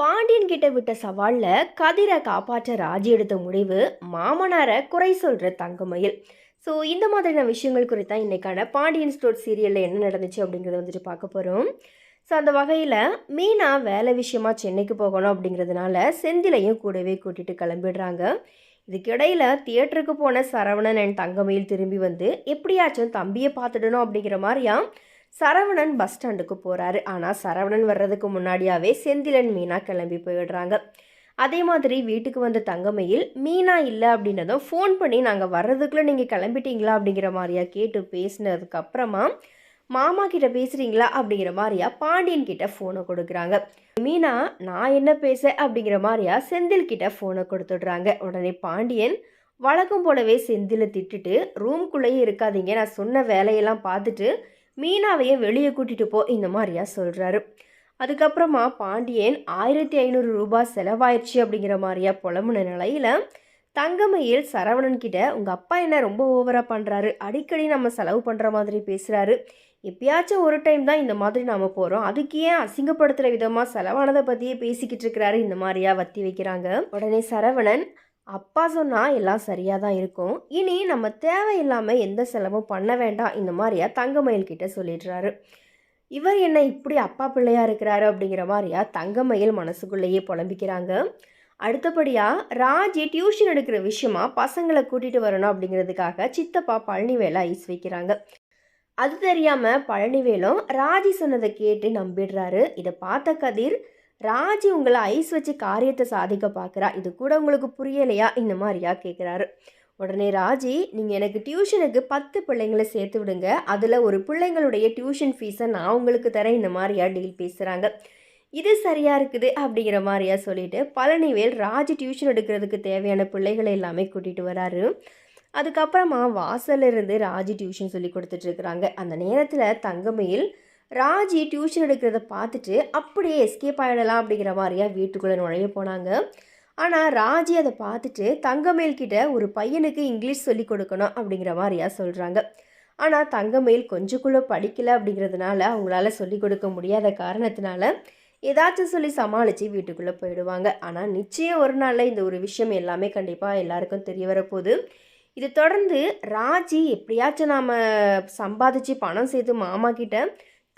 பாண்டியன் கிட்ட விட்ட சவாலில் கதிரை காப்பாற்ற ராஜி எடுத்த முடிவு மாமனாரை குறை சொல்கிற தங்கமயில். ஸோ இந்த மாதிரியான விஷயங்கள் குறித்தான் இன்றைக்கான பாண்டியன் ஸ்டோர் சீரியலில் என்ன நடந்துச்சு அப்படிங்கிறத வந்துட்டு பார்க்க போகிறோம் ஸோ அந்த வகையில் மீனா வேலை விஷயமா சென்னைக்கு போகணும் அப்படிங்கிறதுனால செந்திலையும் கூடவே கூட்டிகிட்டு கிளம்பிடுறாங்க. இதுக்கிடையில் தியேட்டருக்கு போன சரவணன் அண்ட் தங்கமயில் திரும்பி வந்து எப்படியாச்சும் தம்பியை பார்த்துடணும் அப்படிங்கிற மாதிரியா? சரவணன் பஸ் ஸ்டாண்டுக்கு போகிறாரு ஆனால் சரவணன் வர்றதுக்கு முன்னாடியாவே செந்திலன் மீனா கிளம்பி போயிடுறாங்க. அதே மாதிரி வீட்டுக்கு வந்த தங்கமையில் மீனா இல்லை அப்படின்னதும் ஃபோன் பண்ணி நாங்கள் வர்றதுக்குள்ளே நீங்கள் கிளம்பிட்டீங்களா? அப்படிங்கிற மாதிரியா கேட்டு பேசினதுக்கப்புறமா மாமா கிட்ட பேசுகிறீங்களா அப்படிங்கிற மாதிரியா பாண்டியன் கிட்ட ஃபோனை கொடுக்குறாங்க. மீனா நான் என்ன பேச? அப்படிங்கிற மாதிரியா செந்தில் கிட்ட ஃபோனை கொடுத்துடுறாங்க. உடனே பாண்டியன் வழக்கம் போலவே செந்திலை திட்டுட்டு ரூம்குள்ளேயே இருக்காதீங்க. நான் சொன்ன வேலையெல்லாம் பார்த்துட்டு மீனாவையே வெளியே கூட்டிட்டு போ இந்த மாதிரியா சொல்கிறாரு அதுக்கப்புறமா பாண்டியன் ஆயிரத்தி ஐநூறு ரூபாய் செலவாயிடுச்சு அப்படிங்கிற மாதிரியா புலம்புன நிலையில தங்கமயில் சரவணன் கிட்ட உங்கள் அப்பா என்ன ரொம்ப ஓவராக பண்ணுறாரு அடிக்கடி நம்ம செலவு பண்ணுற மாதிரி பேசுகிறாரு எப்பயாச்சும் ஒரு டைம் தான் இந்த மாதிரி நாம் போகிறோம் அதுக்கு ஏன் அசிங்கப்படுத்துகிற விதமாக செலவானதை பற்றியே பேசிக்கிட்டு இருக்கிறாரு? இந்த மாதிரியா வத்தி வைக்கிறாங்க. உடனே சரவணன் அப்பா சொன்னால் எல்லாம் சரியாக தான் இருக்கும். இனி நம்ம தேவையில்லாமல் எந்த செலவும் பண்ண வேண்டாம். இந்த மாதிரியா தங்கமயில் கிட்ட சொல்லிடுறாரு. இவர் என்ன இப்படி அப்பா பிள்ளையாக இருக்கிறாரு அப்படிங்கிற மாதிரியா தங்கமயில் மனசுக்குள்ளேயே புலம்பிக்கிறாங்க. அடுத்தபடியாக ராஜி டியூஷன் எடுக்கிற விஷயமா பசங்களை கூட்டிகிட்டு வரணும் அப்படிங்கிறதுக்காக சித்தப்பா பழனிவேலை ஐஸ் வைக்கிறாங்க. அது தெரியாமல் பழனிவேலும் ராஜி சொன்னதை கேட்டு நம்பிடுறாரு. இதை பார்த்த கதிர் ராஜி உங்களை ஐஸ் வச்சு காரியத்தை சாதிக்க பார்க்குறா. இது கூட உங்களுக்கு புரியலையா? இந்த மாதிரியா கேட்குறாரு உடனே ராஜி நீங்கள் எனக்கு டியூஷனுக்கு பத்து பிள்ளைங்களை சேர்த்து விடுங்க. அதில் ஒரு பிள்ளைங்களுடைய டியூஷன் ஃபீஸை நான் உங்களுக்கு தரேன். இந்த மாதிரியா டீல் பேசுகிறாங்க இது சரியாக இருக்குது அப்படிங்கிற மாதிரியா சொல்லிட்டு பழனிவேல் ராஜி டியூஷன் எடுக்கிறதுக்கு தேவையான பிள்ளைகளை எல்லாமே கூட்டிகிட்டு வராரு. அதுக்கப்புறமா வாசல்ல இருந்து ராஜி டியூஷன் சொல்லி கொடுத்துட்ருக்குறாங்க அந்த நேரத்தில் தங்கமயில் ராஜி டியூஷன் எடுக்கிறத பார்த்துட்டு அப்படியே எஸ்கேப் ஆகிடலாம் அப்படிங்கிற மாதிரியாக வீட்டுக்குள்ளே நுழைய போனாங்க. ஆனால் ராஜி அதை பார்த்துட்டு தங்கமேல் கிட்ட ஒரு பையனுக்கு இங்கிலீஷ் சொல்லி கொடுக்கணும் அப்படிங்கிற மாதிரியா சொல்கிறாங்க ஆனால் தங்கமேல் கொஞ்சக்குள்ளே படிக்கலை அப்படிங்கிறதுனால அவங்களால சொல்லி கொடுக்க முடியாத காரணத்தினால ஏதாச்சும் சொல்லி சமாளித்து வீட்டுக்குள்ளே போயிடுவாங்க. ஆனால் நிச்சயம் ஒரு நாளில் இந்த ஒரு விஷயம் எல்லாமே கண்டிப்பாக எல்லாருக்கும் தெரிய வரப்போகுது. இது தொடர்ந்து ராஜி எப்படியாச்சும் நாம் சம்பாதிச்சு பணம் சேர்த்து மாமா கிட்ட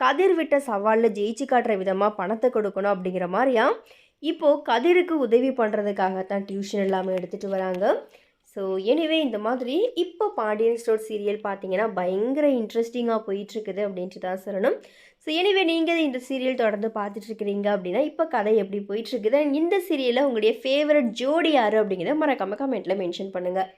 கதிர் விட்ட சவாலில் ஜெயிச்சு காட்டுற விதமாக பணத்தை கொடுக்கணும் அப்படிங்கிற மாதிரியா? இப்போது கதிருக்கு உதவி பண்ணுறதுக்காகத்தான் டியூஷன் எல்லாமே எடுத்துகிட்டு வராங்க. ஸோ எனிவே இந்த மாதிரி இப்போ பாண்டியன் ஸ்டோர் சீரியல் பார்த்தீங்கன்னா பயங்கர இன்ட்ரெஸ்டிங்காக போயிட்டுருக்குது அப்படின்ட்டு தான் சொல்லணும். ஸோ எனிவே நீங்கள் இந்த சீரியல் தொடர்ந்து பார்த்துட்ருக்கிறீங்க அப்படின்னா இப்போ கதை எப்படி போயிட்டுருக்குது? இந்த சீரியலில் உங்களுடைய ஃபேவரட் ஜோடி யார் அப்படிங்கிறத மறக்காமல் கமெண்ட்டில் மென்ஷன் பண்ணுங்கள்